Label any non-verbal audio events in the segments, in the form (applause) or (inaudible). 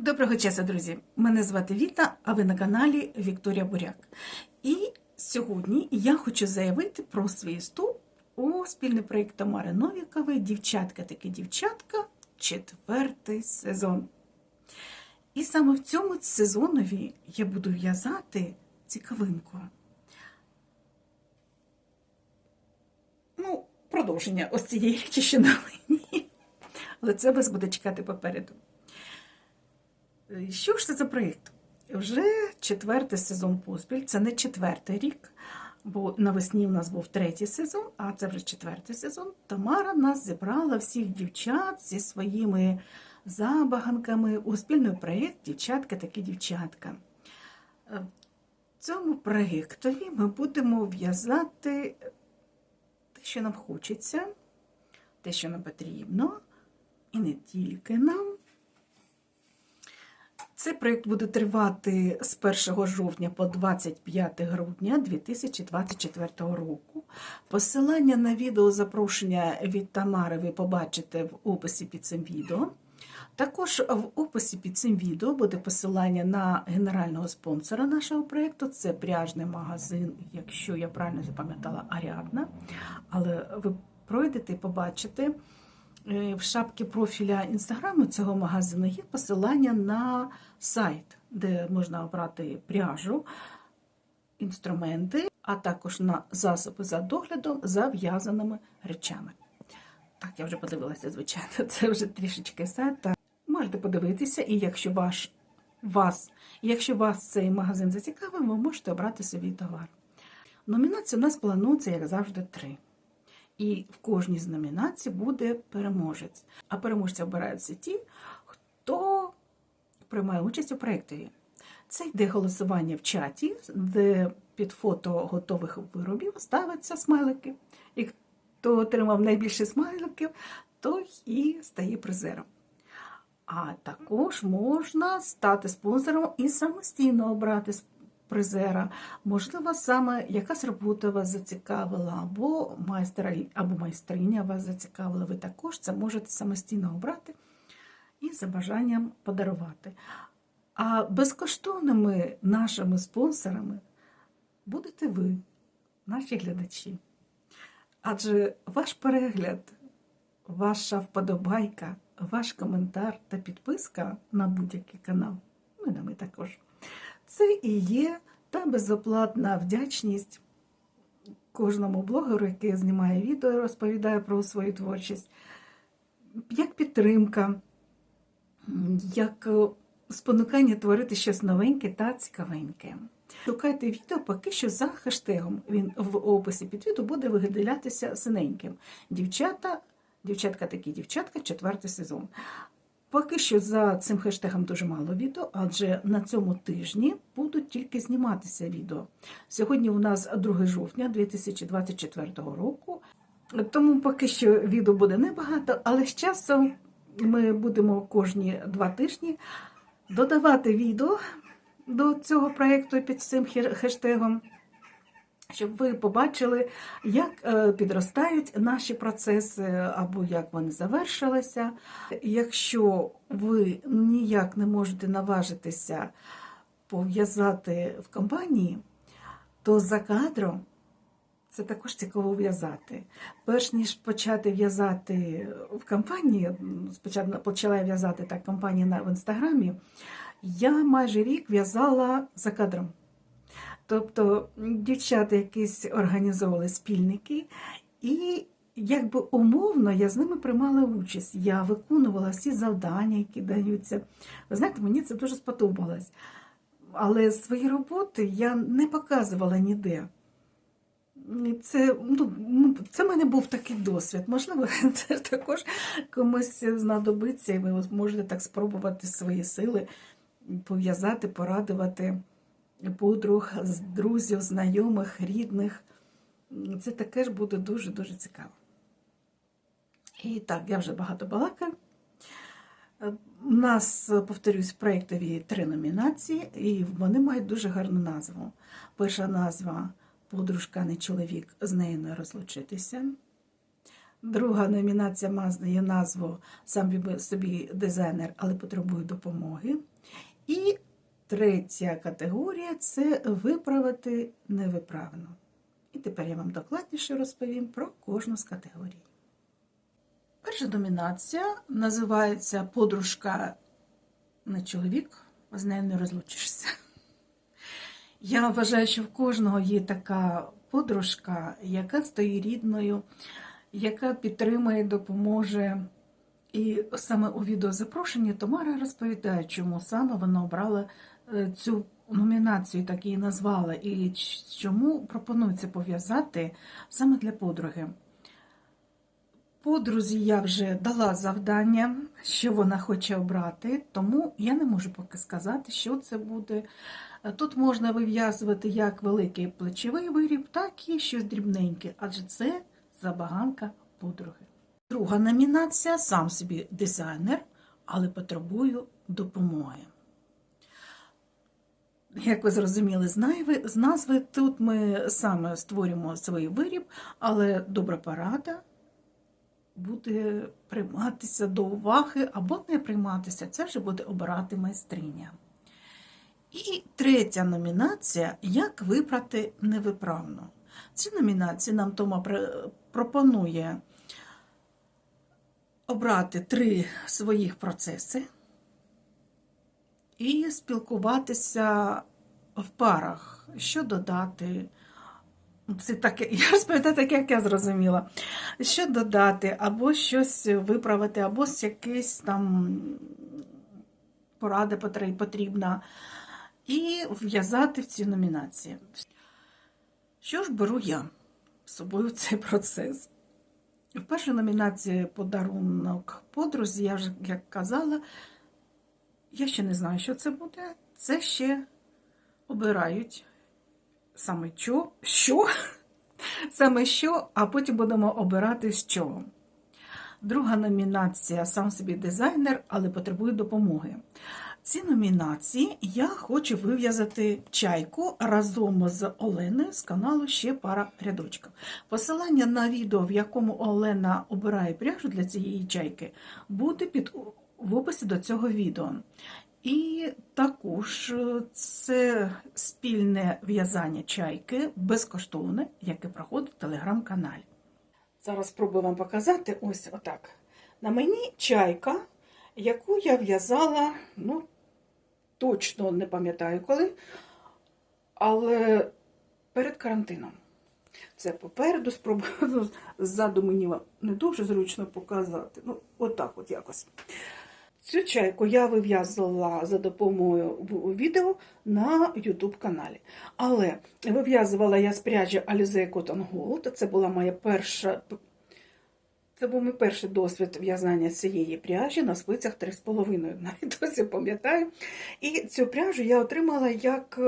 Доброго часу, друзі! Мене звати Віта, а ви на каналі Вікторія Буряк. І сьогодні я хочу заявити про свій вступ у спільний проєкт Тамари Новікової Дівчатка таки дівчатка, четвертий сезон. І саме в цьому сезонові я буду в'язати цікавинку. Ну, продовження ось цієї речі, що на мені. Але це вас буде чекати попереду. Що ж це за проєкт? Вже четвертий сезон поспіль, це не четвертий рік, бо навесні в нас був третій сезон, а це вже четвертий сезон. Тамара нас зібрала всіх дівчат зі своїми забаганками у спільний проєкт Дівчатка такі дівчатка. В цьому проєктові ми будемо в'язати те, що нам хочеться, те, що нам потрібно, і не тільки нам. Цей проєкт буде тривати з 1 жовтня по 25 грудня 2024 року. Посилання на відео запрошення від Тамари ви побачите в описі під цим відео. Також в описі під цим відео буде посилання на генерального спонсора нашого проєкту. Це пряжний магазин, якщо я правильно запам'ятала, Аріадна. Але ви пройдете і побачите. Е, в шапці профіля інстаграму цього магазину є посилання на сайт, де можна обрати пряжу, інструменти, а також на засоби за доглядом за в'язаними речами. Так, я вже подивилася, звичайно, це вже трішечки сайт. Можете подивитися, і якщо ваш, вас, якщо вас цей магазин зацікавив, ви можете обрати собі товар. Номінації у нас планується, як завжди, три. І в кожній з номінацій буде переможець. А переможці обираються ті, хто приймає участь у проєктові. Це йде голосування в чаті, де під фото готових виробів ставиться смайлики. І хто отримав найбільше смайликів, той і стає призером. А також можна стати спонсором і самостійно обрати призера. Можливо, саме якась робота вас зацікавила, або майстер, або майстриня вас зацікавила. Ви також це можете самостійно обрати і за бажанням подарувати. А безкоштовними нашими спонсорами будете ви, наші глядачі. Адже ваш перегляд, ваша вподобайка, ваш коментар та підписка на будь-який канал, ну і на ми також. Це і є та безоплатна вдячність кожному блогеру, який знімає відео розповідає про свою творчість, як підтримка, як спонукання творити щось новеньке та цікавеньке. Шукайте відео поки що за хештегом. Він в описі під відео буде виділятися синеньким. Дівчата, дівчатка такі дівчатка, четвертий сезон. Поки що за цим хештегом дуже мало відео, адже на цьому тижні будуть тільки зніматися відео. Сьогодні у нас 2 жовтня 2024 року, тому поки що відео буде небагато, але з часом ми будемо кожні два тижні додавати відео до цього проєкту під цим хештегом щоб ви побачили, як е, підростають наші процеси або як вони завершилися. Якщо ви ніяк не можете наважитися пов'язати в компанії, то за кадром це також цікаво в'язати. Перш ніж почати в'язати в компанії, спочатку почала в'язати так компанія в інстаграмі, я майже рік в'язала за кадром. Тобто дівчата якісь організовували спільники, і якби умовно я з ними приймала участь. Я виконувала всі завдання, які даються. Ви знаєте, мені це дуже сподобалось. Але свої роботи я не показувала ніде. Це ну, це в мене був такий досвід. Можливо, (laughs) це також комусь знадобиться, і ви можете так спробувати свої сили пов'язати, порадувати подруг, друзів, знайомих, рідних. Це таке ж буде дуже-дуже цікаво. І так, я вже багато балакаю. У нас, повторюсь, в проєктові три номінації, і вони мають дуже гарну назву. Перша назва Подружка не чоловік, з нею не розлучитися. Друга номінація має назву Сам собі дизайнер, але потребує допомоги. І третя категорія це виправити невиправно. І тепер я вам докладніше розповім про кожну з категорій. Перша номінація називається Подружка не чоловік, з нею не розлучишся. Я вважаю, що в кожного є така подружка, яка стає рідною, яка підтримує, допоможе. І саме у відеозапрошенні Тамара розповідає, чому саме вона обрала цю номінацію, так її назвала, і чому пропонується пов'язати саме для подруги. Подрузі я вже дала завдання, що вона хоче обрати, тому я не можу поки сказати, що це буде. Тут можна вив'язувати як великий плечовий виріб, так і щось дрібненьке, адже це забаганка подруги. Друга номінація сам собі дизайнер, але потребую допомоги. Як ви зрозуміли з назви, тут ми саме створюємо свій виріб, але добра порада буде прийматися до уваги або не прийматися, це вже буде обирати майстриня. І третя номінація Як вибрати невиправно. Ці номінації нам Тома пропонує обрати три своїх процеси і спілкуватися в парах, що додати. Це таке, (laughs) я розповідаю так, як я зрозуміла. Що додати, або щось виправити, або якийсь там поради потрібна, і в'язати в ці номінації. Що ж беру я з собою в цей процес? В першій номінації подарунок подрузі, я вже як казала, я ще не знаю, що це буде. Це ще обирають саме що, що, (laughs) саме що, а потім будемо обирати з чого. Друга номінація сам собі дизайнер, але потребує допомоги. Ці номінації я хочу вив'язати чайку разом з Оленою з каналу Ще пара рядочків. Посилання на відео, в якому Олена обирає пряжу для цієї чайки, буде під в описі до цього відео. І також е, це спільне в'язання чайки безкоштовне, яке проходить в телеграм-каналі. Зараз спробую вам показати ось отак. На мені чайка, яку я в'язала, ну, точно не пам'ятаю коли, але перед карантином. Це попереду спробую (laughs) ну, ззаду мені не дуже зручно показати. Ну, отак от якось. Цю чайку я вив'язувала за допомогою відео на YouTube каналі. Але вив'язувала я з пряжі Alize Cotton Gold. Це була моя перша. Це був мій перший досвід в'язання цієї пряжі на спицях 3,5, (laughs) навіть досі пам'ятаю. І цю пряжу я отримала як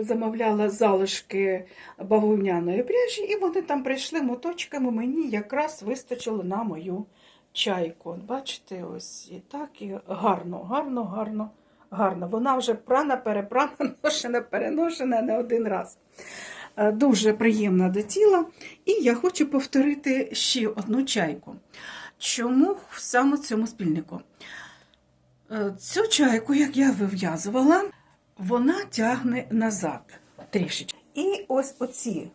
замовляла залишки бавовняної пряжі, і вони там прийшли моточками, мені якраз вистачило на мою чайку. Бачите, ось і так, і гарно, гарно, гарно, гарно. Вона вже прана, перепрана, (laughs) ношена, переношена не один раз. Е, дуже приємна до тіла. І я хочу повторити ще одну чайку. Чому саме цьому спільнику? Е, цю чайку, як я вив'язувала, вона тягне назад трішечки. І ось оці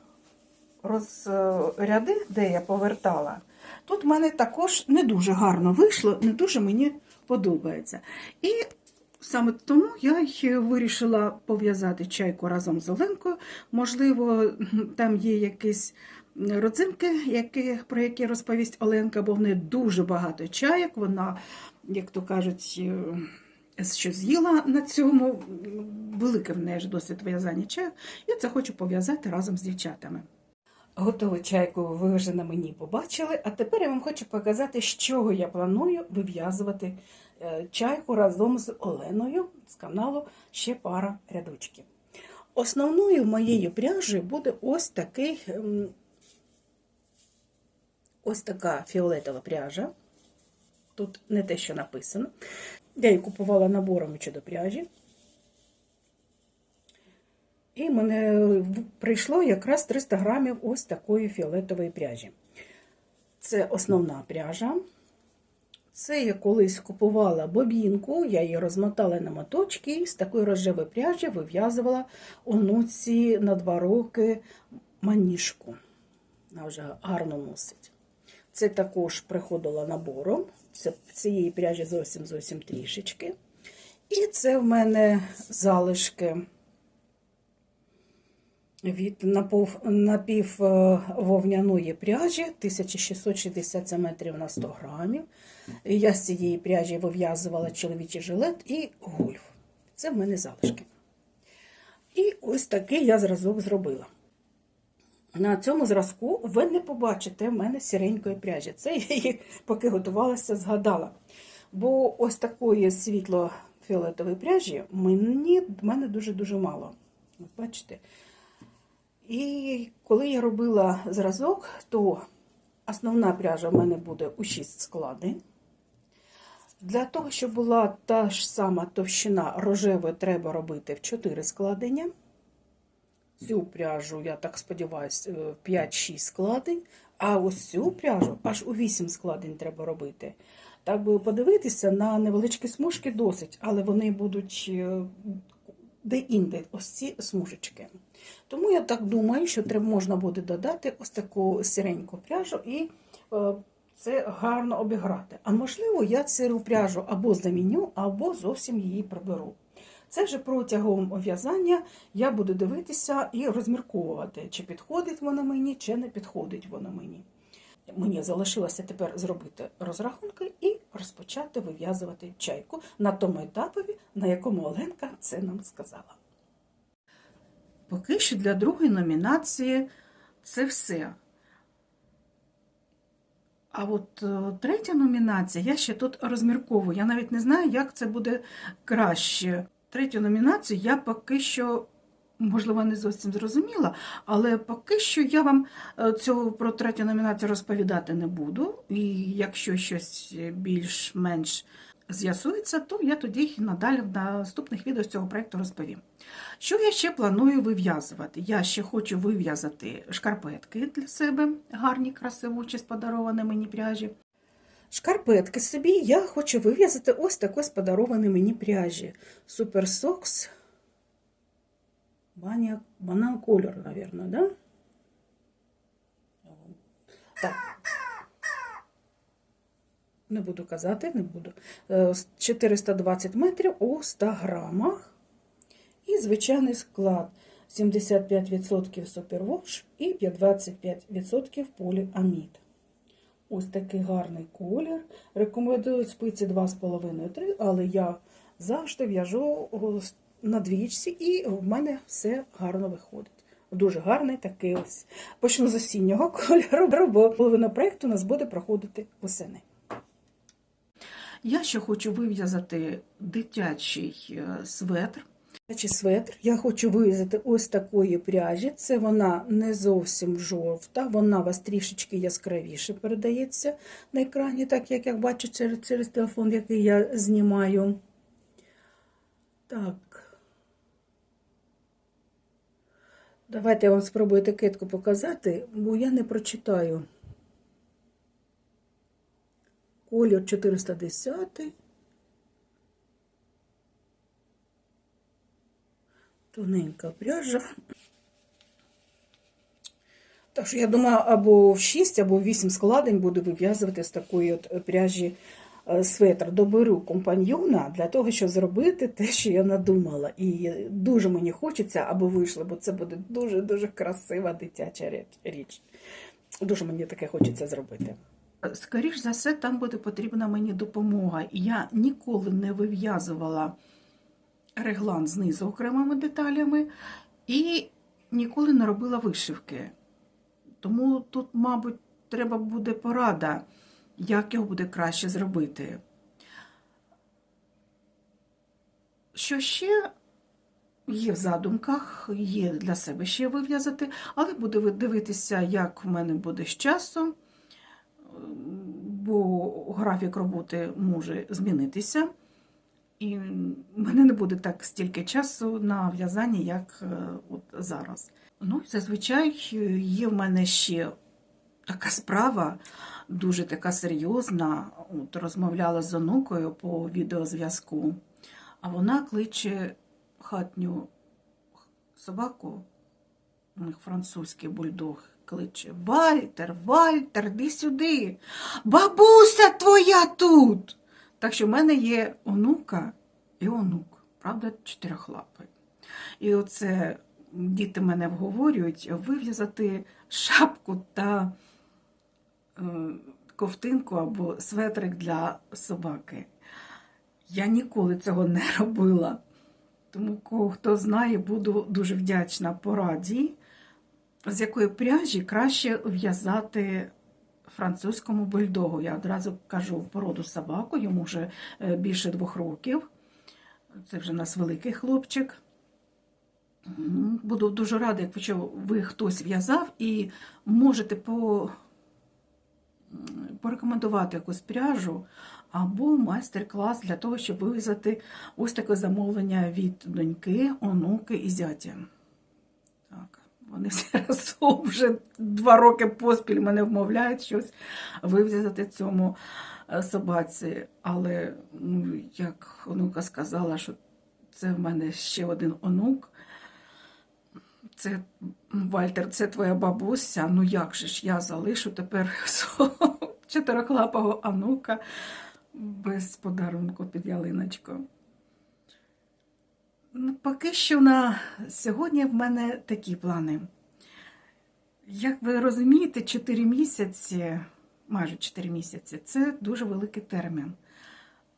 розряди, де я повертала, Тут в мене також не дуже гарно вийшло, не дуже мені подобається. І саме тому я вирішила пов'язати чайку разом з Оленкою. Можливо, там є якісь родзинки, які, про які розповість Оленка, бо в неї дуже багато чайок. Вона, як то кажуть, е, що з'їла на цьому, велике в неї ж досвід в'язання чаю, і це хочу пов'язати разом з дівчатами. Готову чайку ви вже на мені побачили, а тепер я вам хочу показати, з чого я планую вив'язувати е, чайку разом з Оленою з каналу Ще пара рядочків. Основною моєю пряжею буде ось такий ем, ось така фіолетова пряжа. Тут не те, що написано. Я її купувала набором щодо пряжі. І мене, прийшло якраз 300 грамів ось такої фіолетової пряжі. Це основна пряжа. Це я колись купувала бобінку, я її розмотала на моточки і з такої рожевої пряжі вив'язувала онуці на два роки маніжку. Вона вже гарно носить. Це також приходило набором. Це цієї пряжі зовсім зовсім трішечки. І це в мене залишки від напов, напів е, пряжі 1660 метрів на 100 грамів. Я з цієї пряжі вив'язувала чоловічий жилет і гольф. Це в мене залишки. І ось такий я зразок зробила. На цьому зразку ви не побачите в мене сіренької пряжі. Це я її, поки готувалася, згадала. Бо ось такої світло-фіолетової пряжі мені, в мене дуже-дуже мало. Бачите? І коли я робила зразок, то основна пряжа в мене буде у 6 складень. Для того, щоб була та ж сама товщина рожевої, треба робити в 4 складення. Цю пряжу, я так сподіваюся, 5-6 складень, а ось цю пряжу аж у 8 складень треба робити. Так би подивитися на невеличкі смужки досить, але вони будуть е, де-інде, ось ці смужечки. Тому я так думаю, що треба можна буде додати ось таку сіреньку пряжу і е, це гарно обіграти. А можливо, я цю пряжу або заміню, або зовсім її приберу. Це вже протягом в'язання я буду дивитися і розмірковувати, чи підходить вона мені, чи не підходить вона мені. Мені залишилося тепер зробити розрахунки і розпочати вив'язувати чайку на тому етапові, на якому Оленка це нам сказала. Поки що для другої номінації це все. А от е, третя номінація, я ще тут розмірковую. Я навіть не знаю, як це буде краще. Третю номінацію я поки що, можливо, не зовсім зрозуміла, але поки що я вам е, цього про третю номінацію розповідати не буду. І якщо щось більш-менш з'ясується, то я тоді надалі в наступних відео з цього проєкту розповім. Що я ще планую вив'язувати? Я ще хочу вив'язати шкарпетки для себе, гарні, красивучі, з подаровані мені пряжі. Шкарпетки собі я хочу вив'язати ось такої з подарованої мені пряжі. Socks Баня, банан колір, мабуть, да? Так. Не буду казати, не буду. Е, 420 метрів у 100 грамах. І звичайний склад 75% супервош і 25% поліамід. Ось такий гарний колір. Рекомендую спиці 2,5-3, але я завжди в'яжу на двічці, і в мене все гарно виходить. Дуже гарний такий ось. Почну з осіннього (laughs) кольору, бо половина проєкту у нас буде проходити восени. Я ще хочу вив'язати дитячий е, светр. Дитячий светр. Я хочу вив'язати ось такої пряжі. Це вона не зовсім жовта, вона у вас трішечки яскравіше передається на екрані, так як я бачу через, через телефон, який я знімаю. Так. Давайте я вам спробую етикетку показати, бо я не прочитаю. Колір 410. Тоненька пряжа. Так що, я думаю, або в 6, або в 8 складень буду вив'язувати з такої от пряжі светр. Доберу компаньйона для того, щоб зробити те, що я надумала. І дуже мені хочеться, аби вийшло, бо це буде дуже-дуже красива дитяча річ. Дуже мені таке хочеться зробити. Скоріш за все, там буде потрібна мені допомога. Я ніколи не вив'язувала реглан знизу окремими деталями і ніколи не робила вишивки. Тому тут, мабуть, треба буде порада, як його буде краще зробити. Що ще є в задумках, є для себе ще вив'язати, але буду дивитися, як в мене буде з часом бо графік роботи може змінитися, і в мене не буде так стільки часу на в'язання, як от зараз. Ну, зазвичай є в мене ще така справа, дуже така серйозна. От розмовляла з онукою по відеозв'язку, а вона кличе хатню собаку, у них французький бульдог, кличе Вальтер, Вальтер, іди сюди. Бабуся твоя тут. Так що в мене є онука і онук, правда, чотирьохлапий. І оце діти мене вговорюють вив'язати шапку та ковтинку або светрик для собаки. Я ніколи цього не робила. Тому, кого хто знає, буду дуже вдячна пораді, з якої пряжі краще в'язати французькому бульдогу. Я одразу кажу породу собаку, йому вже е, більше двох років. Це вже у нас великий хлопчик. Буду дуже рада, якщо ви хтось в'язав і можете по, порекомендувати якусь пряжу або майстер-клас для того, щоб вивізати ось таке замовлення від доньки, онуки і зятя. Так, вони всі (laughs) разом вже два роки поспіль мене вмовляють щось вив'язати цьому е, собаці. Але, ну, як онука сказала, що це в мене ще один онук. Це Вальтер, це твоя бабуся. Ну як же ж я залишу тепер (laughs) свого чотирихлапого онука без подарунку під ялиночку. Ну, поки що на сьогодні в мене такі плани. Як ви розумієте, 4 місяці, майже 4 місяці це дуже великий термін.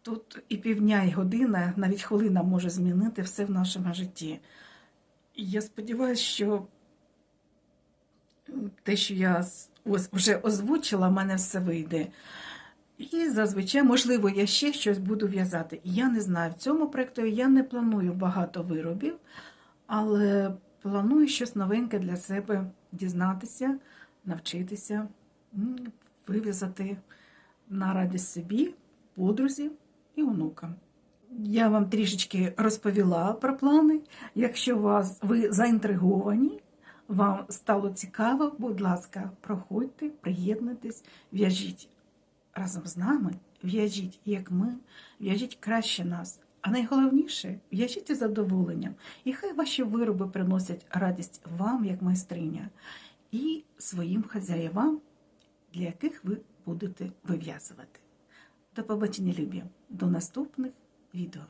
Тут і півдня, і година, навіть хвилина може змінити все в нашому житті. Я сподіваюся, що те, що я вже озвучила, в мене все вийде. І зазвичай, можливо, я ще щось буду в'язати. Я не знаю, в цьому проєкту я не планую багато виробів, але планую щось новеньке для себе дізнатися, навчитися, вив'язати на радість собі, подрузі і онукам. Я вам трішечки розповіла про плани. Якщо вас ви заінтриговані, вам стало цікаво, будь ласка, проходьте, приєднуйтесь, в'яжіть разом з нами, в'яжіть, як ми, в'яжіть краще нас. А найголовніше, в'яжіть із задоволенням. І хай ваші вироби приносять радість вам, як майстриня, і своїм хазяєвам, для яких ви будете вив'язувати. До побачення, любі, до наступних відео.